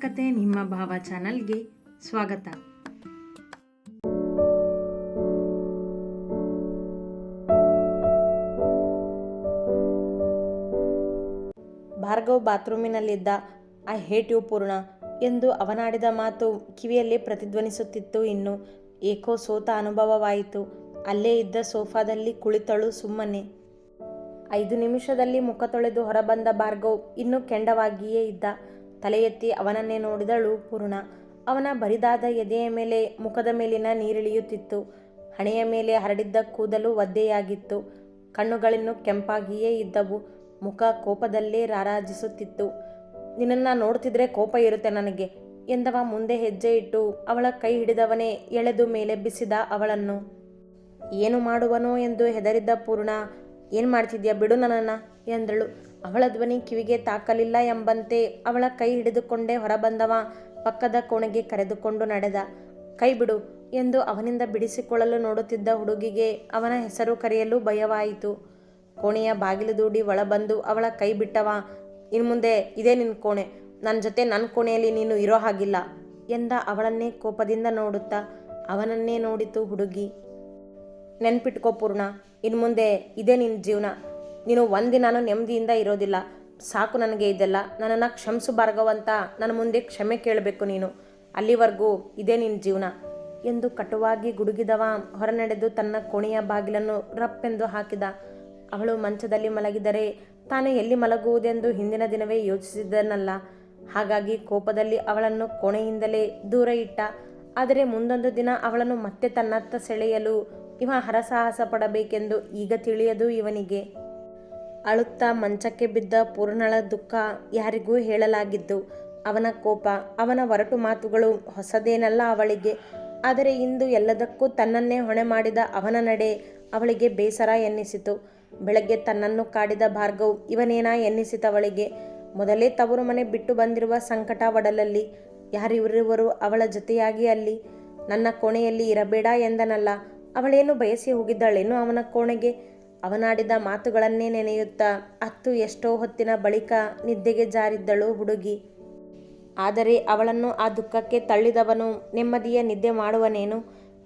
ಕತೆ ನಿಮ್ಮ ಭಾವ ಚಾನಲ್ಗೆ ಸ್ವಾಗತ. ಭಾರ್ಗವ್ ಬಾತ್ರೂಮಿನಲ್ಲಿದ್ದ ಐ ಹೇಟ್ ಯು ಪೂರ್ಣ ಎಂದು ಅವನಾಡಿದ ಮಾತು ಕಿವಿಯಲ್ಲಿ ಪ್ರತಿಧ್ವನಿಸುತ್ತಿತ್ತು ಇನ್ನು ಏಕೋ ಸೋತ ಅನುಭವವಾಯಿತು. ಅಲ್ಲೇ ಇದ್ದ ಸೋಫಾದಲ್ಲಿ ಕುಳಿತಳು ಸುಮ್ಮನೆ. ಐದು ನಿಮಿಷದಲ್ಲಿ ಮುಖ ತೊಳೆದು ಹೊರಬಂದ ಭಾರ್ಗವ್ ಇನ್ನೂ ಕೆಂಡವಾಗಿಯೇ ಇದ್ದ. ತಲೆ ಎತ್ತಿ ಅವನನ್ನೇ ನೋಡಿದಳು ಪೂರ್ಣ. ಅವನ ಬರಿದಾದ ಎದೆಯ ಮೇಲೆ, ಮುಖದ ಮೇಲಿನ ನೀರಿಳಿಯುತ್ತಿತ್ತು. ಹಣೆಯ ಮೇಲೆ ಹರಡಿದ್ದ ಕೂದಲು ಒದ್ದೆಯಾಗಿತ್ತು. ಕಣ್ಣುಗಳನ್ನು ಕೆಂಪಾಗಿಯೇ ಇದ್ದವು. ಮುಖ ಕೋಪದಲ್ಲೇ ರಾರಾಜಿಸುತ್ತಿತ್ತು. ನಿನ್ನನ್ನು ನೋಡ್ತಿದ್ರೆ ಕೋಪ ಇರುತ್ತೆ ನನಗೆ ಎಂದವ ಮುಂದೆ ಹೆಜ್ಜೆ ಇಟ್ಟು ಅವಳ ಕೈ ಹಿಡಿದವನೇ ಎಳೆದು ಮೇಲೆಬ್ಬಿಸಿದ ಅವಳನ್ನು. ಏನು ಮಾಡುವನೋ ಎಂದು ಹೆದರಿದ್ದ ಪೂರ್ಣ, ಏನು ಮಾಡ್ತಿದ್ಯಾ? ಬಿಡು ನನ್ನನ್ನು ಎಂದಳು. ಅವಳ ಧ್ವನಿ ಕಿವಿಗೆ ತಾಕಲಿಲ್ಲ ಎಂಬಂತೆ ಅವಳ ಕೈ ಹಿಡಿದುಕೊಂಡೇ ಹೊರಬಂದವ. ಪಕ್ಕದ ಕೋಣೆಗೆ ಕರೆದುಕೊಂಡು ನಡೆದ, ಕೈ ಬಿಡು ಎಂದು ಅವನಿಂದ ಬಿಡಿಸಿಕೊಳ್ಳಲು ನೋಡುತ್ತಿದ್ದ ಹುಡುಗಿಗೆ ಅವನ ಹೆಸರು ಕರೆಯಲು ಭಯವಾಯಿತು. ಕೋಣೆಯ ಬಾಗಿಲು ದೂಡಿ ಒಳಬಂದು ಅವಳ ಕೈ ಬಿಟ್ಟವ ಇನ್ನು ಮುಂದೆ ಇದೇ ನಿನ್ನ ಕೋಣೆ ನನ್ನ ಜೊತೆ ನನ್ನ ಕೋಣೆಯಲ್ಲಿ ನೀನು ಇರೋ ಹಾಗಿಲ್ಲ ಎಂದ ಅವಳನ್ನೇ ಕೋಪದಿಂದ ನೋಡುತ್ತಾ ಅವನನ್ನೇ ನೋಡಿತು ಹುಡುಗಿ. ನೆನ್ಪಿಟ್ಕೋ ಪೂರ್ಣ ಇನ್ನು ಮುಂದೆ ಇದೇ ನಿನ್ನ ಜೀವನ ನೀನು ಒಂದಿನಾನು ನೆಮ್ಮದಿಯಿಂದ ಇರೋದಿಲ್ಲ. ಸಾಕು ನನಗೆ ಇದೆಲ್ಲ. ನನ್ನನ್ನು ಕ್ಷಮಿಸು ಭಾರ್ಗವಂತ ನನ್ನ ಮುಂದೆ ಕ್ಷಮೆ ಕೇಳಬೇಕು ನೀನು. ಅಲ್ಲಿವರೆಗೂ ಇದೇ ನಿನ್ನ ಜೀವನ. ಎಂದು ಕಟುವಾಗಿ ಗುಡುಗಿದವ ಹೊರನಡೆದು ತನ್ನ ಕೋಣೆಯ ಬಾಗಿಲನ್ನು ರಪ್ಪೆಂದು ಹಾಕಿದ. ಅವಳು ಮಂಚದಲ್ಲಿ ಮಲಗಿದರೆ ತಾನು ಎಲ್ಲಿ ಮಲಗುವುದೆಂದು ಹಿಂದಿನ ದಿನವೇ ಯೋಚಿಸಿದ್ದನಲ್ಲ ಹಾಗಾಗಿ ಕೋಪದಲ್ಲಿ ಅವಳನ್ನು ಕೋಣೆಯಿಂದಲೇ ದೂರ ಇಟ್ಟ. ಆದರೆ ಮುಂದೊಂದು ದಿನ ಅವಳನ್ನು ಮತ್ತೆ ತನ್ನತ್ತ ಸೆಳೆಯಲು ಇವ ಹರಸಾಹಸ ಪಡಬೇಕೆಂದು ಈಗ ತಿಳಿಯದು ಇವನಿಗೆ. ಅಳುತ್ತಾ ಮಂಚಕ್ಕೆ ಬಿದ್ದ ಪೂರ್ಣಳ ದುಃಖ ಯಾರಿಗೂ ಹೇಳಲಾಗಿದ್ದು, ಅವನ ಕೋಪ, ಅವನ ಒರಟು ಮಾತುಗಳು ಹೊಸದೇನಲ್ಲ ಅವಳಿಗೆ. ಆದರೆ ಇಂದು ಎಲ್ಲದಕ್ಕೂ ತನ್ನನ್ನೇ ಹೊಣೆ ಮಾಡಿದ ಅವನ ನಡೆ ಅವಳಿಗೆ ಬೇಸರ ಎನ್ನಿಸಿತು. ಬೆಳಗ್ಗೆ ತನ್ನನ್ನು ಕಾಡಿದ ಭಾರ್ಗವ್ ಇವನೇನಾ ಎನ್ನಿಸಿತವಳಿಗೆ ಮೊದಲೇ ತವರು ಮನೆ ಬಿಟ್ಟು ಬಂದಿರುವ ಸಂಕಟ ಒಡಲಲ್ಲಿ ಯಾರಿವರಿವರು ಅವಳ ಜೊತೆಯಾಗಿ ಅಲ್ಲಿ. ನನ್ನ ಕೋಣೆಯಲ್ಲಿ ಇರಬೇಡ ಎಂದನಲ್ಲ, ಅವಳೇನು ಬಯಸಿ ಹೋಗಿದ್ದಾಳೇನು ಅವನ ಕೋಣೆಗೆ? ಅವನಾಡಿದ ಮಾತುಗಳನ್ನೇ ನೆನೆಯುತ್ತಾ ಅತ್ತು ಎಷ್ಟೋ ಹೊತ್ತಿನ ಬಳಿಕ ನಿದ್ದೆಗೆ ಜಾರಿದ್ದಳು ಹುಡುಗಿ. ಆದರೆ ಅವಳನ್ನು ಆ ದುಃಖಕ್ಕೆ ತಳ್ಳಿದವನು ನೆಮ್ಮದಿಯ ನಿದ್ದೆ ಮಾಡುವನೇನು?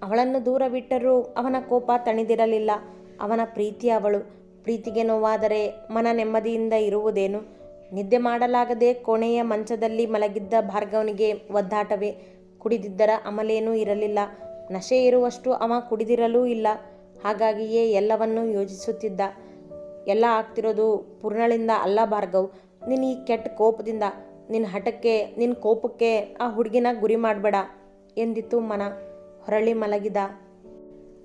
ಅವಳನ್ನು ದೂರವಿಟ್ಟರೂ ಅವನ ಕೋಪ ತಣಿದಿರಲಿಲ್ಲ. ಅವನ ಪ್ರೀತಿ ಅವಳು. ಪ್ರೀತಿಗೆ ನೋವಾದರೆ ಮನ ನೆಮ್ಮದಿಯಿಂದ ಇರುವುದೇನು? ನಿದ್ದೆ ಮಾಡಲಾಗದೆ ಕೋಣೆಯ ಮಂಚದಲ್ಲಿ ಮಲಗಿದ್ದ ಭಾರ್ಗವನಿಗೆ ಒದ್ದಾಟವೇ. ಕುಡಿದಿದ್ದರ ಅಮಲೇನೂ ಇರಲಿಲ್ಲ. ನಶೆ ಇರುವಷ್ಟು ಅವ ಕುಡಿದಿರಲೂ ಇಲ್ಲ. ಹಾಗಾಗಿಯೇ ಎಲ್ಲವನ್ನೂ ಯೋಜಿಸುತ್ತಿದ್ದ. ಎಲ್ಲ ಆಗ್ತಿರೋದು ಪೂರ್ಣಳಿಂದ ಅಲ್ಲ ಭಾರ್ಗವ್. ನಿನ್ನ ಈ ಕೆಟ್ಟ ಕೋಪದಿಂದ ನಿನ್ನ ಹಠಕ್ಕೆ ನಿನ್ನ ಕೋಪಕ್ಕೆ ಆ ಹುಡುಗಿನ ಗುರಿ ಮಾಡಬೇಡ ಎಂದಿತ್ತು ಮನ. ಹೊರಳಿ ಮಲಗಿದ.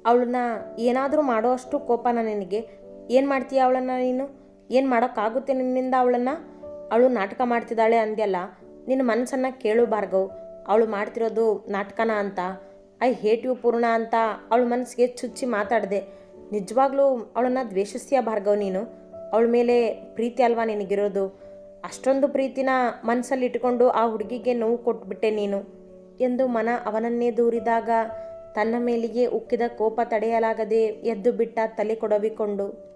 ಅವಳನ್ನ ಏನಾದರೂ ಮಾಡೋ ಅಷ್ಟು ಕೋಪನ ನಿನಗೆ. ಏನು ಮಾಡ್ತೀಯ ಅವಳನ್ನು ನೀನು? ಏನು ಮಾಡೋಕ್ಕಾಗುತ್ತೆ ನಿನ್ನಿಂದ ಅವಳನ್ನು? ಅವಳು ನಾಟಕ ಮಾಡ್ತಿದ್ದಾಳೆ ಅಂದ್ಯಲ್ಲ ನಿನ್ನ ಮನಸ್ಸನ್ನು ಕೇಳು ಭಾರ್ಗವ್. ಅವಳು ಮಾಡ್ತಿರೋದು ನಾಟಕನ ಅಂತ. ಐ ಹೇಟ್ ಯು ಪೂರ್ಣ ಅಂತ ಅವಳ ಮನಸ್ಸಿಗೆ ಚುಚ್ಚಿ ಮಾತಾಡಿದೆ. ನಿಜವಾಗ್ಲೂ ಅವಳನ್ನು ದ್ವೇಷಿಸ್ತೀಯ ಭಾರ್ಗವ್ ನೀನು? ಅವಳ ಮೇಲೆ ಪ್ರೀತಿ ಅಲ್ವಾ ನಿನಗಿರೋದು? ಅಷ್ಟೊಂದು ಪ್ರೀತಿನ ಮನಸ್ಸಲ್ಲಿ ಇಟ್ಕೊಂಡು ಆ ಹುಡುಗಿಗೆ ನೋವು ಕೊಟ್ಬಿಟ್ಟೆ ನೀನು. ಎಂದು ಮನ ಅವನನ್ನೇ ದೂರಿದಾಗ ತನ್ನ ಮೇಲಿಗೆ ಉಕ್ಕಿದ ಕೋಪ ತಡೆಯಲಾಗದೆ ಎದ್ದು ಬಿಟ್ಟ ತಲೆ ಕೊಡವಿಕೊಂಡು.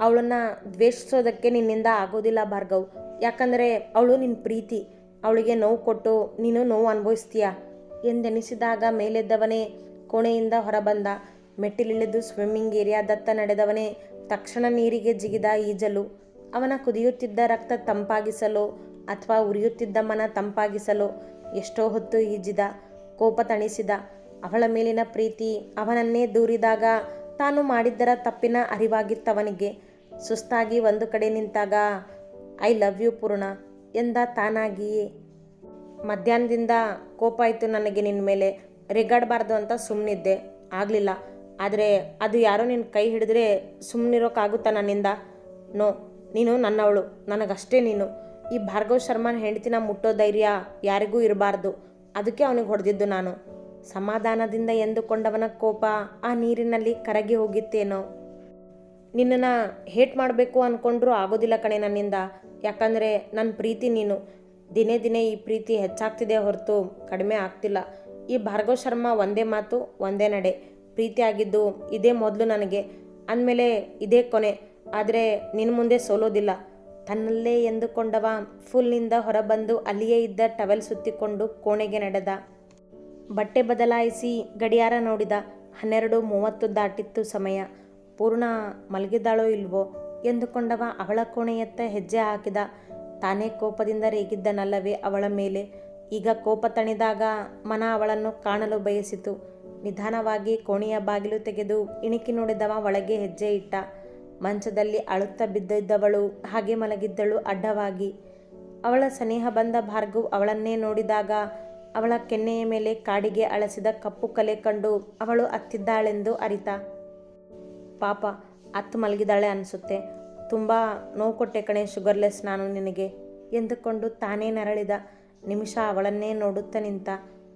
ಅವಳನ್ನು ದ್ವೇಷಿಸೋದಕ್ಕೆ ನಿನ್ನಿಂದ ಆಗೋದಿಲ್ಲ ಭಾರ್ಗವ್. ಯಾಕಂದರೆ ಅವಳು ನಿನ್ನ ಪ್ರೀತಿ. ಅವಳಿಗೆ ನೋವು ಕೊಟ್ಟು ನೀನು ನೋವು ಅನುಭವಿಸ್ತೀಯ? ಎಂದೆನಿಸಿದಾಗ ಮೇಲೆದ್ದವನೇ ಕೋಣೆಯಿಂದ ಹೊರಬಂದ. ಮೆಟ್ಟಿಲಿಳಿದು ಸ್ವಿಮ್ಮಿಂಗ್ ಏರಿಯಾದತ್ತ ನಡೆದವನೇ ತಕ್ಷಣ ನೀರಿಗೆ ಜಿಗಿದ ಈಜಲು. ಅವನ ಕುದಿಯುತ್ತಿದ್ದ ರಕ್ತ ತಂಪಾಗಿಸಲು ಅಥವಾ ಉರಿಯುತ್ತಿದ್ದ ಮನ ತಂಪಾಗಿಸಲು ಎಷ್ಟೋ ಹೊತ್ತು ಈಜಿದ, ಕೋಪ ತಣಿಸಿದ. ಅವಳ ಮೇಲಿನ ಪ್ರೀತಿ ಅವನನ್ನೇ ದೂರಿದಾಗ ತಾನು ಮಾಡಿದ್ದರ ತಪ್ಪಿನ ಅರಿವಾಗಿತ್ತವನಿಗೆ. ಸುಸ್ತಾಗಿ ಒಂದು ಕಡೆ ನಿಂತಾಗ, ಐ ಲವ್ ಯು ಪೂರ್ಣ ಎಂದ ತಾನಾಗಿಯೇ ಮಧ್ಯಾಹ್ನದಿಂದ ಕೋಪ ಇತ್ತು ನನಗೆ ನಿನ್ನ ಮೇಲೆ. ರೆಗಾಡಬಾರ್ದು ಅಂತ ಸುಮ್ಮನಿದ್ದೆ ಆಗಲಿಲ್ಲ. ಆದರೆ ಅದು ಯಾರೋ ನಿನ್ನ ಕೈ ಹಿಡಿದ್ರೆ ಸುಮ್ಮನಿರೋಕ್ಕಾಗುತ್ತಾ ನನ್ನಿಂದ? ನೋ, ನೀನು ನನ್ನವಳು. ನನಗಷ್ಟೇ ನೀನು. ಈ ಭಾರ್ಗವ್ ಶರ್ಮನ ಹೆಂಡತಿನ ಮುಟ್ಟೋ ಧೈರ್ಯ ಯಾರಿಗೂ ಇರಬಾರ್ದು. ಅದಕ್ಕೆ ಅವನಿಗೆ ಹೊಡೆದಿದ್ದು ನಾನು. ಸಮಾಧಾನದಿಂದ ಎಂದುಕೊಂಡವನ ಕೋಪ ಆ ನೀರಿನಲ್ಲಿ ಕರಗಿ ಹೋಗಿತ್ತೇನೋ. ನಿನ್ನನ್ನು ಹೇಟ್ ಮಾಡಬೇಕು ಅಂದ್ಕೊಂಡ್ರೂ ಆಗೋದಿಲ್ಲ ಕಣೆ ನನ್ನಿಂದ. ಯಾಕಂದರೆ ನನ್ನ ಪ್ರೀತಿ ನೀನು. ದಿನೇ ದಿನೇ ಈ ಪ್ರೀತಿ ಹೆಚ್ಚಾಗ್ತಿದೆ ಹೊರತು ಕಡಿಮೆ ಆಗ್ತಿಲ್ಲ. ಈ ಭಾರ್ಗವ ಶರ್ಮಾ ಒಂದೇ ಮಾತು, ಒಂದೇ ನಡೆ. ಪ್ರೀತಿ ಆಗಿದ್ದು ಇದೇ ಮೊದಲು ನನಗೆ. ಅಂದಮೇಲೆ ಇದೇ ಕೊನೆ. ಆದರೆ ನಿನ್ನ ಮುಂದೆ ಸೋಲೋದಿಲ್ಲ. ತನ್ನಲ್ಲೇ ಎಂದುಕೊಂಡವ ಫುಲ್ನಿಂದ ಹೊರಬಂದು ಅಲ್ಲಿಯೇ ಇದ್ದ ಟವೆಲ್ ಸುತ್ತಿಕೊಂಡು ಕೋಣೆಗೆ ನಡೆದ. ಬಟ್ಟೆ ಬದಲಾಯಿಸಿ ಗಡಿಯಾರ ನೋಡಿದ. ಹನ್ನೆರಡು ಮೂವತ್ತು ದಾಟಿತ್ತು ಸಮಯ. ಪೂರ್ಣ ಮಲಗಿದ್ದಾಳೋ ಇಲ್ವೋ ಎಂದುಕೊಂಡವ ಅವಳ ಕೋಣೆಯತ್ತ ಹೆಜ್ಜೆ ಹಾಕಿದ. ತಾನೇ ಕೋಪದಿಂದ ರೇಗಿದ್ದನಲ್ಲವೇ ಅವಳ ಮೇಲೆ. ಈಗ ಕೋಪ ತಣಿದಾಗ ಮನ ಅವಳನ್ನು ಕಾಣಲು ಬಯಸಿತು. ನಿಧಾನವಾಗಿ ಕೋಣೆಯ ಬಾಗಿಲು ತೆಗೆದು ಇಣಿಕಿ ನೋಡಿದವ ಒಳಗೆ ಹೆಜ್ಜೆ ಇಟ್ಟ. ಮಂಚದಲ್ಲಿ ಅಳುತ್ತಾ ಬಿದ್ದಿದ್ದವಳು ಹಾಗೆ ಮಲಗಿದ್ದಳು ಅಡ್ಡವಾಗಿ. ಅವಳ ಸನಿಹ ಬಂದ ಭಾರ್ಗವ್ ಅವಳನ್ನೇ ನೋಡಿದಾಗ ಅವಳ ಕೆನ್ನೆಯ ಮೇಲೆ ಕಾಡಿಗೆ ಅಳಸಿದ ಕಪ್ಪು ಕಲೆ ಕಂಡು ಅವಳು ಅತ್ತಿದ್ದಾಳೆಂದು ಅರಿತ. ಪಾಪ ಅತ್ತು ಮಲಗಿದಾಳೆ ಅನಿಸುತ್ತೆ. ತುಂಬ ನೋವು ಕೊಟ್ಟೆ ಕಣೆ, ಶುಗರ್ಲೆಸ್ ನಾನು ನಿನಗೆ. ಎಂದುಕೊಂಡು ತಾನೇ ನರಳಿದ. ನಿಮಿಷ ಅವಳನ್ನೇ ನೋಡುತ್ತಾ ನಿಂತ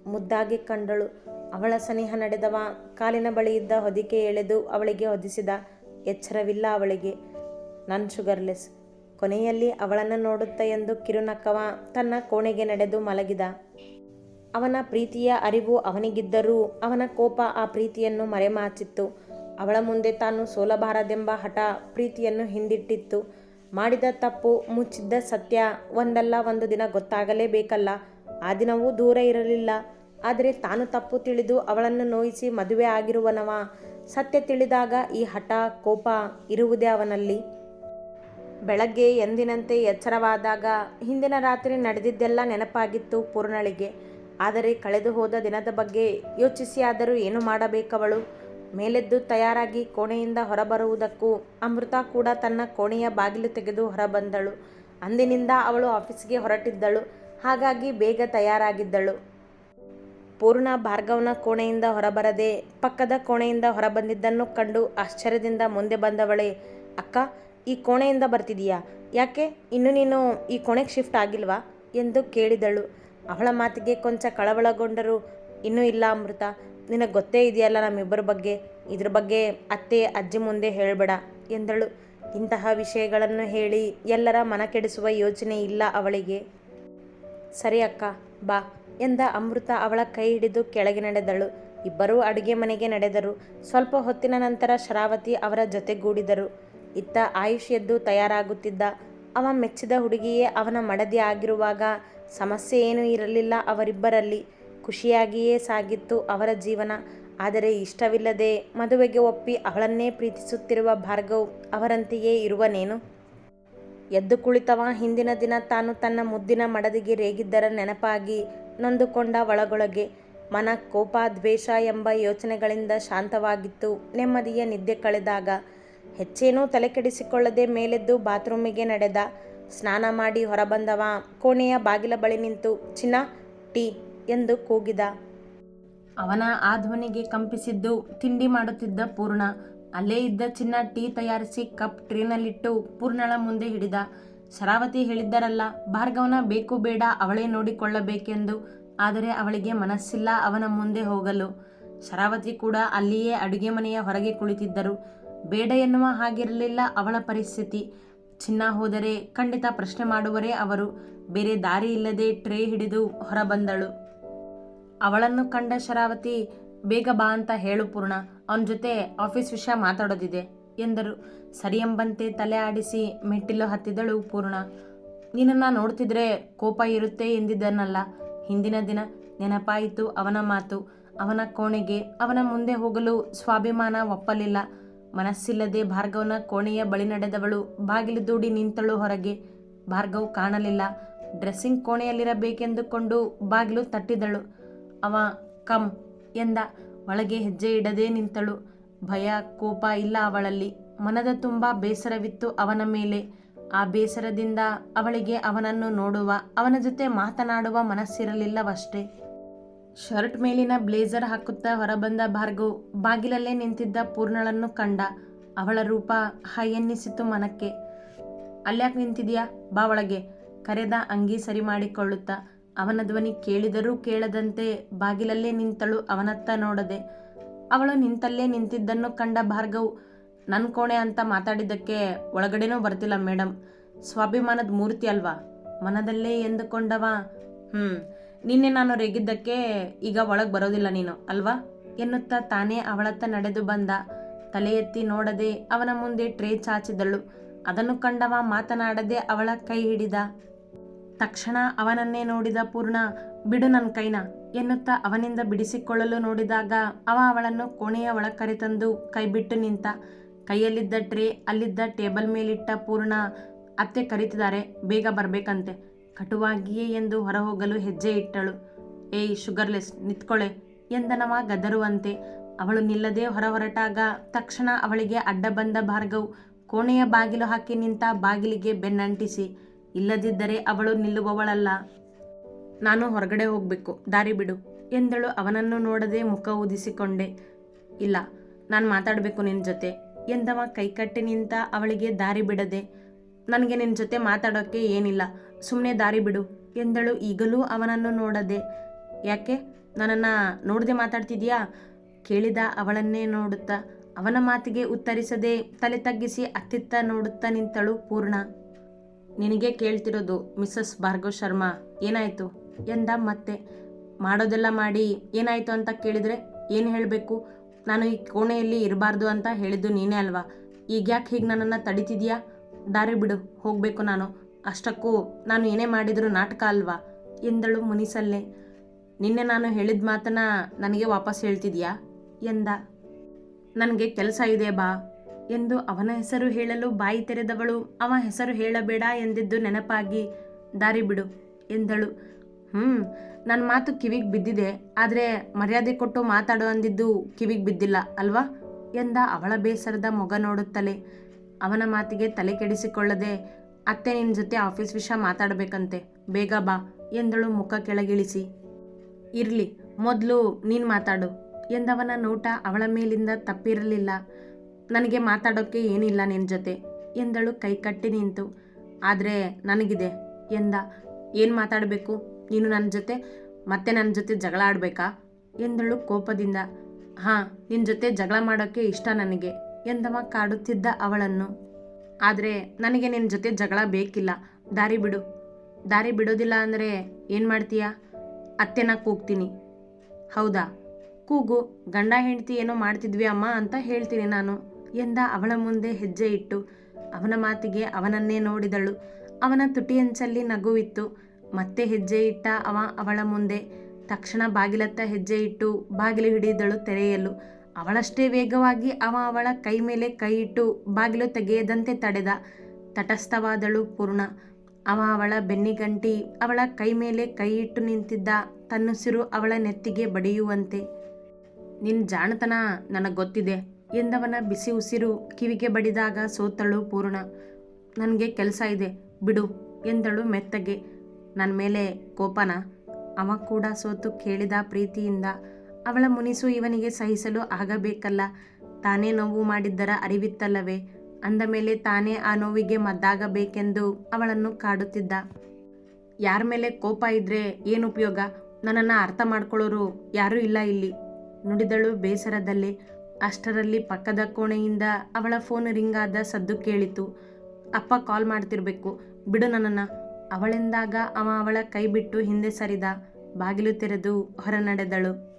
ಮುದ್ದಾಗಿ ಕಂಡಳು. ಅವಳ ಸನಿಹ ನಡೆದವ, ಕಾಲಿನ ಬಳಿ ಇದ್ದ ಹೊದಿಕೆ ಎಳೆದು ಅವಳಿಗೆ ಹೊದಿಸಿದ. ಎಚ್ಚರವಿಲ್ಲ ಅವಳಿಗೆ. ನನ್ ಶುಗರ್ಲೆಸ್. ಕೊನೆಯಲ್ಲಿ ಅವಳನ್ನು ನೋಡುತ್ತ ಎಂದು ಕಿರುನಕ್ಕವ ತನ್ನ ಕೋಣೆಗೆ ನಡೆದು ಮಲಗಿದ. ಅವನ ಪ್ರೀತಿಯ ಅರಿವು ಅವನಿಗಿದ್ದರೂ ಅವನ ಕೋಪ ಆ ಪ್ರೀತಿಯನ್ನು ಮರೆಮಾಚಿತ್ತು. ಅವಳ ಮುಂದೆ ತಾನು ಸೋಲಬಾರದೆಂಬ ಹಠ ಪ್ರೀತಿಯನ್ನು ಹಿಂದಿಟ್ಟಿತ್ತು. ಮಾಡಿದ ತಪ್ಪು ಮುಚ್ಚಿದ್ದ ಸತ್ಯ ಒಂದಲ್ಲ ಒಂದು ದಿನ ಗೊತ್ತಾಗಲೇಬೇಕಲ್ಲ. ಆ ದಿನವೂ ದೂರ ಇರಲಿಲ್ಲ. ಆದರೆ ತಾನು ತಪ್ಪು ತಿಳಿದು ಅವಳನ್ನು ನೋಯಿಸಿ ಮದುವೆ ಆಗಿರುವನವ. ಸತ್ಯ ತಿಳಿದಾಗ ಈ ಹಠ, ಕೋಪ ಇರುವುದೇ ಅವನಲ್ಲಿ. ಬೆಳಗ್ಗೆ ಎಂದಿನಂತೆ ಎಚ್ಚರವಾದಾಗ ಹಿಂದಿನ ರಾತ್ರಿ ನಡೆದಿದ್ದೆಲ್ಲ ನೆನಪಾಗಿತ್ತು ಪೂರ್ಣಳಿಗೆ. ಆದರೆ ಕಳೆದು ಹೋದ ದಿನದ ಬಗ್ಗೆ ಯೋಚಿಸಿಯಾದರೂ ಏನು ಮಾಡಬೇಕವಳು? ಮೇಲೆದ್ದು ತಯಾರಾಗಿ ಕೋಣೆಯಿಂದ ಹೊರಬರುವುದಕ್ಕೂ ಅಮೃತ ಕೂಡ ತನ್ನ ಕೋಣೆಯ ಬಾಗಿಲು ತೆಗೆದು ಹೊರಬಂದಳು. ಅಂದಿನಿಂದ ಅವಳು ಆಫೀಸ್ಗೆ ಹೊರಟಿದ್ದಳು. ಹಾಗಾಗಿ ಬೇಗ ತಯಾರಾಗಿದ್ದಳು. ಪೂರ್ಣ ಭಾರ್ಗವನ ಕೋಣೆಯಿಂದ ಹೊರಬರದೆ ಪಕ್ಕದ ಕೋಣೆಯಿಂದ ಹೊರಬಂದಿದ್ದನ್ನು ಕಂಡು ಆಶ್ಚರ್ಯದಿಂದ ಮುಂದೆ ಬಂದವಳೆ, ಅಕ್ಕ, ಈ ಕೋಣೆಯಿಂದ ಬರ್ತಿದೀಯಾ? ಯಾಕೆ? ಇನ್ನು ನೀನು ಈ ಕೋಣೆಗೆ ಶಿಫ್ಟ್ ಆಗಿಲ್ವಾ? ಎಂದು ಕೇಳಿದಳು. ಅವಳ ಮಾತಿಗೆ ಕೊಂಚ ಕಳವಳಗೊಂಡರು, ಇನ್ನೂ ಇಲ್ಲ ಅಮೃತ. ನಿನಗೆ ಗೊತ್ತೇ ಇದೆಯಲ್ಲ ನಮ್ಮಿಬ್ಬರ ಬಗ್ಗೆ? ಇದ್ರ ಬಗ್ಗೆ ಅತ್ತೆ, ಅಜ್ಜಿ ಮುಂದೆ ಹೇಳಬೇಡ ಎಂದಳು. ಇಂತಹ ವಿಷಯಗಳನ್ನು ಹೇಳಿ ಎಲ್ಲರ ಮನ ಕೆಡಿಸುವ ಯೋಚನೆ ಇಲ್ಲ ಅವಳಿಗೆ. ಸರಿ ಅಕ್ಕ, ಬಾ ಎಂದ ಅಮೃತ ಅವಳ ಕೈ ಹಿಡಿದು ಕೆಳಗೆ ನಡೆದಳು. ಇಬ್ಬರೂ ಅಡುಗೆ ಮನೆಗೆ ನಡೆದರು. ಸ್ವಲ್ಪ ಹೊತ್ತಿನ ನಂತರ ಶರಾವತಿ ಅವರ ಜೊತೆಗೂಡಿದರು. ಇತ್ತ ಆಯುಷ್ ಎದ್ದು ತಯಾರಾಗುತ್ತಿದ್ದ. ಅವ ಮೆಚ್ಚಿದ ಹುಡುಗಿಯೇ ಅವನ ಮಡದಿ ಆಗಿರುವಾಗ ಸಮಸ್ಯೆ ಏನೂ ಇರಲಿಲ್ಲ ಅವರಿಬ್ಬರಲ್ಲಿ. ಖುಷಿಯಾಗಿಯೇ ಸಾಗಿತ್ತು ಅವರ ಜೀವನ. ಆದರೆ ಇಷ್ಟವಿಲ್ಲದೆ ಮದುವೆಗೆ ಒಪ್ಪಿ ಅವಳನ್ನೇ ಪ್ರೀತಿಸುತ್ತಿರುವ ಭಾರ್ಗವ್ ಅವರಂತೆಯೇ ಇರುವನೇನು? ಎದ್ದು ಕುಳಿತವ. ಹಿಂದಿನ ದಿನ ತಾನು ತನ್ನ ಮುದ್ದಿನ ಮಡದಿಗೆ ರೇಗಿದ್ದರ ನೆನಪಾಗಿ ನೊಂದುಕೊಂಡ ಒಳಗೊಳಗೆ ಮನ ಕೋಪ, ದ್ವೇಷ ಎಂಬ ಯೋಚನೆಗಳಿಂದ ಶಾಂತವಾಗಿತ್ತು. ನೆಮ್ಮದಿಯ ನಿದ್ದೆ ಕಳೆದಾಗ ಹೆಚ್ಚೇನೂ ತಲೆಕೆಡಿಸಿಕೊಳ್ಳದೆ ಮೇಲೆದ್ದು ಬಾತ್ರೂಮಿಗೆ ನಡೆದ. ಸ್ನಾನ ಮಾಡಿ ಹೊರಬಂದವ. ಕೋಣೆಯ ಬಾಗಿಲ ಬಳಿ ನಿಂತು, ಚಿನ್ನ, ಟೀ ಎಂದು ಕೂಗಿದ. ಅವನ ಆ ಧ್ವನಿಗೆ ಕಂಪಿಸಿದ್ದು ತಿಂಡಿ ಮಾಡುತ್ತಿದ್ದ ಪೂರ್ಣ. ಅಲ್ಲೇ ಇದ್ದ ಚಿನ್ನ ಟೀ ತಯಾರಿಸಿ ಕಪ್ ಟ್ರೇನಲ್ಲಿಟ್ಟು ಪೂರ್ಣಳ ಮುಂದೆ ಹಿಡಿದ. ಶರಾವತಿ ಹೇಳಿದ್ದರಲ್ಲ, ಭಾರ್ಗವನ ಬೇಕು ಬೇಡ, ಅವಳೇ ನೋಡಿಕೊಳ್ಳಬೇಕೆಂದು. ಆದರೆ ಅವಳಿಗೆ ಮನಸ್ಸಿಲ್ಲ, ಅವನ ಮುಂದೆ ಹೋಗಲು. ಶರಾವತಿ ಕೂಡ ಅಲ್ಲಿಯೇ ಅಡುಗೆ ಮನೆಯ ಹೊರಗೆ ಕುಳಿತಿದ್ದರು. ಬೇಡ ಎನ್ನುವ ಹಾಗಿರಲಿಲ್ಲ ಅವಳ ಪರಿಸ್ಥಿತಿ. ಚಿನ್ನ ಹೋದರೆ ಖಂಡಿತ ಪ್ರಶ್ನೆ ಮಾಡುವರೇ ಅವರು. ಬೇರೆ ದಾರಿ ಇಲ್ಲದೆ ಟ್ರೇ ಹಿಡಿದು ಹೊರಬಂದಳು. ಅವಳನ್ನು ಕಂಡ ಶರಾವತಿ, ಬೇಗ ಬಾ ಅಂತ ಹೇಳು ಪೂರ್ಣ, ಅವನ ಜೊತೆ ಆಫೀಸ್ ವಿಷಯ ಮಾತಾಡೋದಿದೆ ಎಂದರು. ಸರಿ ಎಂಬಂತೆ ತಲೆ ಆಡಿಸಿ ಮೆಟ್ಟಿಲು ಹತ್ತಿದಳು ಪೂರ್ಣ. ನಿನ್ನನ್ನು ನೋಡ್ತಿದ್ರೆ ಕೋಪ ಇರುತ್ತೆ ಎಂದಿದ್ದನಲ್ಲ. ಹಿಂದಿನ ದಿನ ನೆನಪಾಯಿತು ಅವನ ಮಾತು. ಅವನ ಕೋಣೆಗೆ, ಅವನ ಮುಂದೆ ಹೋಗಲು ಸ್ವಾಭಿಮಾನ ಒಪ್ಪಲಿಲ್ಲ. ಮನಸ್ಸಿಲ್ಲದೆ ಭಾರ್ಗವನ ಕೋಣೆಯ ಬಳಿ ನಡೆದವಳು ಬಾಗಿಲು ದೂಡಿ ನಿಂತಳು ಹೊರಗೆ. ಭಾರ್ಗವ್ ಕಾಣಲಿಲ್ಲ. ಡ್ರೆಸ್ಸಿಂಗ್ ಕೋಣೆಯಲ್ಲಿರಬೇಕೆಂದುಕೊಂಡು ಬಾಗಿಲು ತಟ್ಟಿದಳು. ಅವ ಕಮ್ ಎಂದ ಒಳಗೆ ಹೆಜ್ಜೆ ಇಡದೆ ನಿಂತಳು. ಭಯ, ಕೋಪ ಇಲ್ಲ ಅವಳಲ್ಲಿ. ಮನದ ತುಂಬ ಬೇಸರವಿತ್ತು ಅವನ ಮೇಲೆ. ಆ ಬೇಸರದಿಂದ ಅವಳಿಗೆ ಅವನನ್ನು ನೋಡುವ, ಅವನ ಜೊತೆ ಮಾತನಾಡುವ ಮನಸ್ಸಿರಲಿಲ್ಲವಷ್ಟೇ. ಶರ್ಟ್ ಮೇಲಿನ ಬ್ಲೇಸರ್ ಹಾಕುತ್ತಾ ಹೊರಬಂದ ಭಾರ್ಗವ್ ಬಾಗಿಲಲ್ಲೇ ನಿಂತಿದ್ದ ಪೂರ್ಣಳನ್ನು ಕಂಡ. ಅವಳ ರೂಪ ಹೈ ಎನ್ನಿಸಿತು ಮನಕ್ಕೆ. ಅಲ್ಯಾಕೆ ನಿಂತಿದ್ಯಾ? ಬಾ ಒಳಗೆ. ಕರೆದ ಅಂಗಿ ಸರಿ ಮಾಡಿಕೊಳ್ಳುತ್ತಾ ಅವನ ಧ್ವನಿ ಕೇಳಿದರೂ ಕೇಳದಂತೆ ಬಾಗಿಲಲ್ಲೇ ನಿಂತಳು ಅವನತ್ತ ನೋಡದೆ. ಅವಳು ನಿಂತಲ್ಲೇ ನಿಂತಿದ್ದನ್ನು ಕಂಡ ಭಾರ್ಗವ್ ನನ್ನ ಕೋಣೆ ಅಂತ ಮಾತಾಡಿದ್ದಕ್ಕೆ ಒಳಗಡೆನೂ ಬರ್ತಿಲ್ಲ ಮೇಡಮ್ ಸ್ವಾಭಿಮಾನದ ಮೂರ್ತಿ ಅಲ್ವಾ? ಮನದಲ್ಲೇ ಎಂದುಕೊಂಡವ. ಹ್ಞೂ ನಿನ್ನೆ ನಾನು ರೇಗಿದ್ದಕ್ಕೆ ಈಗ ಒಳಗೆ ಬರೋದಿಲ್ಲ ನೀನು, ಅಲ್ವಾ? ಎನ್ನುತ್ತಾ ತಾನೇ ಅವಳತ್ತ ನಡೆದು ಬಂದ. ತಲೆ ಎತ್ತಿ ನೋಡದೆ ಅವನ ಮುಂದೆ ಟ್ರೇ ಚಾಚಿದಳು. ಅದನ್ನು ಕಂಡವ ಮಾತನಾಡದೆ ಅವಳ ಕೈ ಹಿಡಿದ. ತಕ್ಷಣ ಅವನನ್ನೇ ನೋಡಿದ ಪೂರ್ಣ, ಬಿಡು ನನ್ನ ಕೈನ, ಎನ್ನುತ್ತಾ ಅವನಿಂದ ಬಿಡಿಸಿಕೊಳ್ಳಲು ನೋಡಿದಾಗ ಅವ ಅವಳನ್ನು ಕೋಣೆಯ ಒಳ ಕರೆತಂದು ಕೈಬಿಟ್ಟು ನಿಂತ, ಕೈಯಲ್ಲಿದ್ದ ಟ್ರೇ, ಅಲ್ಲಿದ್ದ ಟೇಬಲ್ ಮೇಲಿಟ್ಟ ಪೂರ್ಣ, ಅತ್ತೆ ಕರೀತಿದ್ದಾರೆ ಬೇಗ ಬರಬೇಕಂತೆ, ಕಟುವಾಗಿಯೇ ಎಂದು ಹೊರಹೋಗಲು ಹೆಜ್ಜೆ ಇಟ್ಟಳು. ಏಯ್, ಶುಗರ್ಲೆಸ್, ನಿತ್ಕೊಳೆ, ಎಂದನವ ಗದರುವಂತೆ. ಅವಳು ನಿಲ್ಲದೆ ಹೊರ ಹೊರಟಾಗ ತಕ್ಷಣ ಅವಳಿಗೆ ಅಡ್ಡ ಬಂದ ಭಾರ್ಗವ್ ಕೋಣೆಯ ಬಾಗಿಲು ಹಾಕಿ ನಿಂತ ಬಾಗಿಲಿಗೆ ಬೆನ್ನಂಟಿಸಿ ಇಲ್ಲದಿದ್ದರೆ ಅವಳು ನಿಲ್ಲುವವಳಲ್ಲ. ನಾನು ಹೊರಗಡೆ ಹೋಗಬೇಕು. ದಾರಿ ಬಿಡು ಎಂದಳು. ಅವನನ್ನು ನೋಡದೆ ಮುಖ ಊದಿಸಿಕೊಂಡೆ. ಇಲ್ಲ, ನಾನು ಮಾತಾಡಬೇಕು ನಿನ್ನ ಜೊತೆ ಎಂದವ ಕೈಕಟ್ಟಿ ನಿಂತ ಅವಳಿಗೆ ದಾರಿ ಬಿಡದೆ. ನನಗೆ ನಿನ್ನ ಜೊತೆ ಮಾತಾಡೋಕ್ಕೆ ಏನಿಲ್ಲ ಸುಮ್ಮನೆ ದಾರಿ ಬಿಡು ಎಂದಳು. ಈಗಲೂ ಅವನನ್ನು ನೋಡದೆ. ಯಾಕೆ? ನನ್ನನ್ನು ನೋಡದೆ ಮಾತಾಡ್ತಿದ್ಯಾ? ಕೇಳಿದ ಅವಳನ್ನೇ ನೋಡುತ್ತಾ ಅವನ ಮಾತಿಗೆ ಉತ್ತರಿಸದೆ ತಲೆ ತಗ್ಗಿಸಿ ಅತ್ತಿತ್ತ ನೋಡುತ್ತಾ ನಿಂತಳು ಪೂರ್ಣ. ನಿನಗೆ ಕೇಳ್ತಿರೋದು ಮಿಸ್ಸಸ್ ಭಾರ್ಗವ್ ಶರ್ಮಾ. ಏನಾಯಿತು? ಎಂದ ಮತ್ತೆ. ಮಾಡೋದೆಲ್ಲ ಮಾಡಿ ಏನಾಯಿತು ಅಂತ ಕೇಳಿದರೆ ಏನು ಹೇಳಬೇಕು? ನಾನು ಈ ಕೋಣೆಯಲ್ಲಿ ಇರಬಾರ್ದು ಅಂತ ಹೇಳಿದ್ದು ನೀನೇ ಅಲ್ವಾ? ಈಗ ಯಾಕೆ ಹೀಗೆ ನನ್ನನ್ನು ತಡಿತಿದ್ಯಾ? ದಾರಿ ಬಿಡು, ಹೋಗಬೇಕು ನಾನು. ಅಷ್ಟಕ್ಕೂ ನಾನು ಏನೇ ಮಾಡಿದರೂ ನಾಟಕ ಅಲ್ವಾ? ಎಂದಳು ಮುನಿಸಲ್ಲೇ. ನಿನ್ನೆ ನಾನು ಹೇಳಿದ ಮಾತನ್ನ ನನಗೆ ವಾಪಸ್ ಹೇಳ್ತಿದ್ಯಾ? ಎಂದ. ನನಗೆ ಕೆಲಸ ಇದೆ ಬಾ. ಎಂದು ಅವನ ಹೆಸರು ಹೇಳಲು ಬಾಯಿ ತೆರೆದವಳು, ಅವ ಹೆಸರು ಹೇಳಬೇಡ ಎಂದಿದ್ದು ನೆನಪಾಗಿ ದಾರಿ ಬಿಡು, ಎಂದಳು. ಹ್ಞೂ ನನ್ನ ಮಾತು ಕಿವಿಗೆ ಬಿದ್ದಿದೆ, ಆದರೆ ಮರ್ಯಾದೆ ಕೊಟ್ಟು ಮಾತಾಡು ಅಂದಿದ್ದು ಕಿವಿಗೆ ಬಿದ್ದಿಲ್ಲ, ಅಲ್ವಾ? ಎಂದ ಅವಳ ಬೇಸರದ ಮೊಗ ನೋಡುತ್ತಲೇ. ಅವನ ಮಾತಿಗೆ ತಲೆ ಕೆಡಿಸಿಕೊಳ್ಳದೆ, ಅತ್ತೆ ನಿನ್ನ ಜೊತೆ ಆಫೀಸ್ ವಿಷಯ ಮಾತಾಡಬೇಕಂತೆ, ಬೇಗ ಬಾ, ಎಂದಳು ಮುಖ ಕೆಳಗಿಳಿಸಿ. ಇರಲಿ, ಮೊದಲು ನೀನು ಮಾತಾಡು, ಎಂದವನ ನೋಟ ಅವಳ ಮೇಲಿಂದ ತಪ್ಪಿರಲಿಲ್ಲ. ನನಗೆ ಮಾತಾಡೋಕ್ಕೆ ಏನಿಲ್ಲ ನಿನ್ನ ಜೊತೆ ಎಂದಳು ಕೈಕಟ್ಟಿ ನಿಂತು. ಆದರೆ ನನಗಿದೆ ಎಂದ. ಏನು ಮಾತಾಡಬೇಕು? ನೀನು ನನ್ನ ಜೊತೆ? ಮತ್ತೆ ನನ್ನ ಜೊತೆ ಜಗಳ ಆಡಬೇಕಾ? ಎಂದಳು ಕೋಪದಿಂದ. ಹಾಂ ನಿನ್ನ ಜೊತೆ ಜಗಳ ಮಾಡೋಕ್ಕೆ ಇಷ್ಟ ನನಗೆ ಎಂದವ ಕಾಡುತ್ತಿದ್ದ ಅವಳನ್ನು. ಆದರೆ ನನಗೆ ನಿನ್ನ ಜೊತೆ ಜಗಳ ಬೇಕಿಲ್ಲ. ದಾರಿ ಬಿಡು. ದಾರಿ ಬಿಡೋದಿಲ್ಲ ಅಂದರೆ ಏನು ಮಾಡ್ತೀಯಾ? ಅತ್ತೆನ ಕೂಗ್ತೀನಿ. ಹೌದಾ? ಕೂಗು. ಗಂಡ ಹೆಂಡತಿ ಏನೋ ಮಾಡ್ತಿದ್ವಿ ಅಮ್ಮ ಅಂತ ಹೇಳ್ತೀನಿ ನಾನು. ಎಂದ ಅವಳ ಮುಂದೆ ಹೆಜ್ಜೆ ಇಟ್ಟು. ಅವನ ಮಾತಿಗೆ ಅವನನ್ನೇ ನೋಡಿದಳು. ಅವನ ತುಟಿಯಂಚಲ್ಲಿ ನಗುವಿತ್ತು. ಮತ್ತೆ ಹೆಜ್ಜೆ ಇಟ್ಟ ಅವ ಅವಳ ಮುಂದೆ. ತಕ್ಷಣ ಬಾಗಿಲತ್ತ ಹೆಜ್ಜೆ ಇಟ್ಟು ಬಾಗಿಲು ಹಿಡಿದಳು ತೆರೆಯಲು. ಅವಳಷ್ಟೇ ವೇಗವಾಗಿ ಅವ ಅವಳ ಕೈ ಮೇಲೆ ಕೈ ಇಟ್ಟು ಬಾಗಿಲು ತೆಗೆಯದಂತೆ ತಡೆದ. ತಟಸ್ಥವಾದಳು ಪೂರ್ಣ. ಅವ ಅವಳ ಬೆನ್ನಿಗಂಟಿ ಅವಳ ಕೈ ಮೇಲೆ ಕೈ ಇಟ್ಟು ನಿಂತಿದ್ದ ತನ್ನುಸಿರು ಅವಳ ನೆತ್ತಿಗೆ ಬಡಿಯುವಂತೆ. ನಿನ್ನ ಜಾಣತನ ನನಗೆ ಗೊತ್ತಿದೆ. ಎಂದವನ ಬಿಸಿ ಉಸಿರು ಕಿವಿಗೆ ಬಡಿದಾಗ ಸೋತಳು ಪೂರ್ಣ. ನನಗೆ ಕೆಲಸ ಇದೆ, ಬಿಡು ಎಂದಳು ಮೆತ್ತಗೆ. ನನ್ನ ಮೇಲೆ ಕೋಪನ. ಅವ ಕೂಡ ಸೋತು ಕೇಳಿದ ಪ್ರೀತಿಯಿಂದ. ಅವಳ ಮುನಿಸು ಇವನಿಗೆ ಸಹಿಸಲು ಆಗಬೇಕಲ್ಲ. ತಾನೇ ನೋವು ಮಾಡಿದ್ದರ ಅರಿವಿತ್ತಲ್ಲವೇ? ಅಂದ ಮೇಲೆ ತಾನೇ ಆ ನೋವಿಗೆ ಮದ್ದಾಗಬೇಕೆಂದು ಅವಳನ್ನು ಕಾಡುತ್ತಿದ್ದ. ಯಾರ ಮೇಲೆ ಕೋಪ ಇದ್ರೆ ಏನು ಉಪಯೋಗ? ನನ್ನನ್ನು ಅರ್ಥ ಮಾಡ್ಕೊಳ್ಳೋರು ಯಾರೂ ಇಲ್ಲ ಇಲ್ಲಿ. ನುಡಿದಳು ಬೇಸರದಲ್ಲಿ. ಅಷ್ಟರಲ್ಲಿ ಪಕ್ಕದ ಕೋಣೆಯಿಂದ ಅವಳ ಫೋನ್ ರಿಂಗ್ ಆದ ಸದ್ದು ಕೇಳಿತು. ಅಪ್ಪ ಕಾಲ್ ಮಾಡ್ತಿರ್ಬೇಕು. ಬಿಡು ನನ್ನನ್ನು. ಅವಳೆಂದಾಗ ಅವ ಅವಳ ಕೈ ಬಿಟ್ಟು ಹಿಂದೆ ಸರಿದ. ಬಾಗಿಲು ತೆರೆದು ಹೊರ ನಡೆದಳು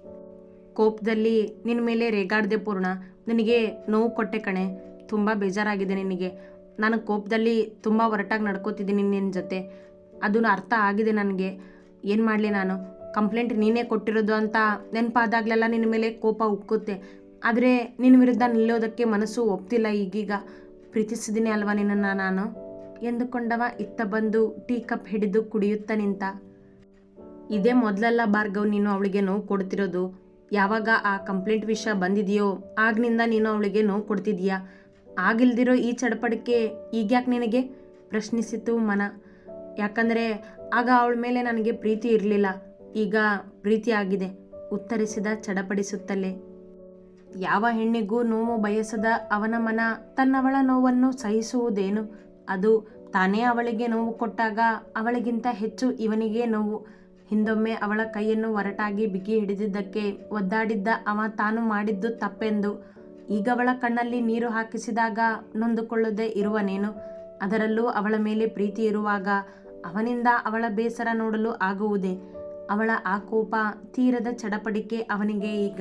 ಕೋಪದಲ್ಲಿ ನಿನ್ನ ಮೇಲೆ ರೇಗಾಡ್ದೆ ಪೂರ್ಣ. ನಿನಗೆ ನೋವು ಕೊಟ್ಟೆ ಕಣೆ. ತುಂಬ ಬೇಜಾರಾಗಿದೆ ನಿನಗೆ. ನಾನು ಕೋಪದಲ್ಲಿ ತುಂಬ ಒರಟಾಗಿ ನಡ್ಕೋತಿದ್ದೀನಿ ನಿನ್ನ ಜೊತೆ. ಅದನ್ನು ಅರ್ಥ ಆಗಿದೆ ನನಗೆ. ಏನು ಮಾಡಲಿ ನಾನು? ಕಂಪ್ಲೇಂಟ್ ನೀನೇ ಕೊಟ್ಟಿರೋದು ಅಂತ ನೆನಪಾದಾಗಲೆಲ್ಲ ನಿನ್ನ ಮೇಲೆ ಕೋಪ ಉಕ್ಕುತ್ತೆ. ಆದರೆ ನಿನ್ನ ವಿರುದ್ಧ ನಿಲ್ಲೋದಕ್ಕೆ ಮನಸ್ಸು ಒಪ್ತಿಲ್ಲ ಈಗೀಗ. ಪ್ರೀತಿಸಿದ್ದೀನಿ ಅಲ್ವಾ ನಿನ್ನನ್ನು ನಾನು? ಎಂದುಕೊಂಡವ ಇತ್ತ ಬಂದು ಟೀ ಕಪ್ ಹಿಡಿದು ಕುಡಿಯುತ್ತಾ ನಿಂತ. ಇದೇ ಮೊದಲಲ್ಲ ಭಾರ್ಗವ್, ನೀನು ಅವಳಿಗೆ ನೋವು ಕೊಡ್ತಿರೋದು. ಯಾವಾಗ ಆ ಕಂಪ್ಲೇಂಟ್ ವಿಷಯ ಬಂದಿದೆಯೋ, ಆಗ್ನಿಂದ ನೀನು ಅವಳಿಗೆ ನೋವು ಕೊಡ್ತಿದೀಯಾ? ಆಗಿಲ್ದಿರೋ ಈ ಚಡಪಡಿಕೆ ಈಗ್ಯಾಕೆ ನಿನಗೆ? ಪ್ರಶ್ನಿಸಿತು ಮನ. ಯಾಕಂದರೆ ಆಗ ಅವಳ ಮೇಲೆ ನನಗೆ ಪ್ರೀತಿ ಇರಲಿಲ್ಲ. ಈಗ ಪ್ರೀತಿ ಆಗಿದೆ. ಉತ್ತರಿಸಿದ ಚಡಪಡಿಸುತ್ತಲೇ. ಯಾವ ಹೆಣ್ಣಿಗೂ ನೋವು ಬಯಸದ ಅವನ ಮನ ತನ್ನವಳ ನೋವನ್ನು ಸಹಿಸುವುದೇನು? ಅದು ತಾನೇ ಅವಳಿಗೆ ನೋವು ಕೊಟ್ಟಾಗ ಅವಳಿಗಿಂತ ಹೆಚ್ಚು ಇವನಿಗೆ ನೋವು. ಹಿಂದೊಮ್ಮೆ ಅವಳ ಕೈಯನ್ನು ಒರಟಾಗಿ ಬಿಗಿ ಹಿಡಿದಿದ್ದಕ್ಕೆ ಒದ್ದಾಡಿದ್ದ ಅವ ತಾನು ಮಾಡಿದ್ದು ತಪ್ಪೆಂದು. ಈಗವಳ ಕಣ್ಣಲ್ಲಿ ನೀರು ಹಾಕಿಸಿದಾಗ ನೊಂದುಕೊಳ್ಳದೆ ಇರುವನೇನು? ಅದರಲ್ಲೂ ಅವಳ ಮೇಲೆ ಪ್ರೀತಿ ಇರುವಾಗ ಅವನಿಂದ ಅವಳ ಬೇಸರ ನೋಡಲು ಆಗುವುದೇ? ಅವಳ ಆ ಕೋಪ ತೀರದ ಚಡಪಡಿಕೆ ಅವನಿಗೆ ಈಗ.